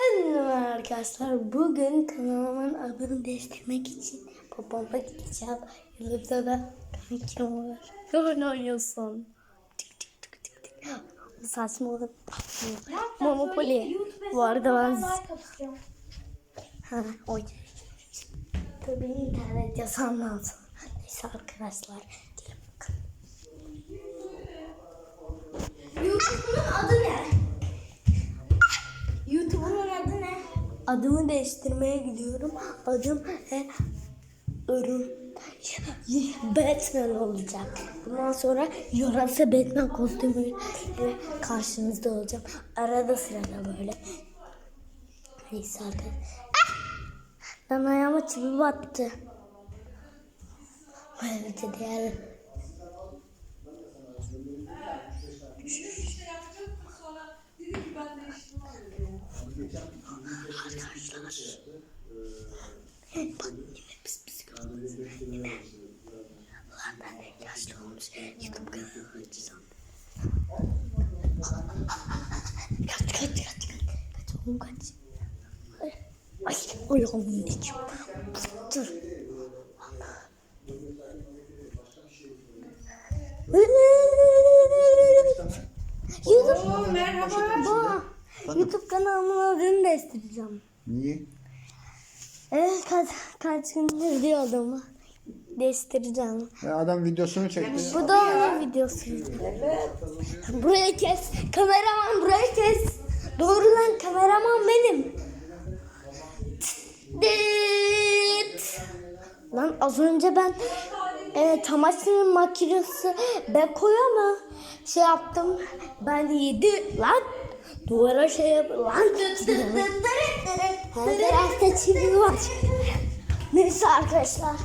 Hello arkadaşlar. Bugün kanalımın adını değiştirmek için babama gideceğim. Yanımda da kankim var. Ne oynuyorsun? Tik tik tik tik tik. Saçma olup Monopoly. Bu arada ben... Ha, oy. Tabii internet yasağından sonra. Neyse arkadaşlar. Adımı değiştirmeye gidiyorum. Adım e, Örüm. Batman olacak. Bundan sonra Yorasa Batman kostümüyle karşınızda olacağım. Arada sırada böyle. Neyse arkadaşlar. Ah! Lan ayağıma çivi battı. Evet diğer Bak yine pis pis gördünüz. Ulan ben de yaşlı olmuş. YouTube kanalı açacağım. Kaç kaç kaç kaç. Kaç oğlum kaç. Ay ayağımın içim. Dur. YouTube, merhaba. YouTube kanalımın adını değiştireceğim. Niye? Evet kaç, kaç gündür diyordum. Değiştireceğim. Ya adam videosunu çekti. Bu da onun videosuydu. Burayı kes. Kameraman burayı kes. Doğru lan kameraman benim. Dit. Lan az önce ben e, çamaşır makinesi Beko'ya mı şey yaptım. Ben yedi lan. Duvara şey yap lan. Her tarafta çivi var. Neyse arkadaşlar.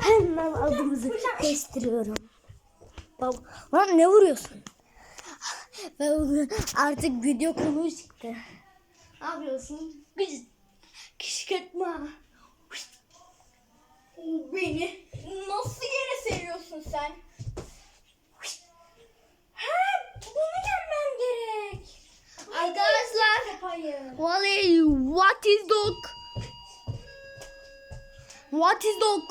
Hemen adımızı değiştiriyorum. Baba, lan ne vuruyorsun? Bugün artık video konuğu çıktı. Ne yapıyorsun? Kış, kışkırtma. Beni nasıl yere seriyorsun sen? Arkadaşlar. Wally, what is dog? What is dog?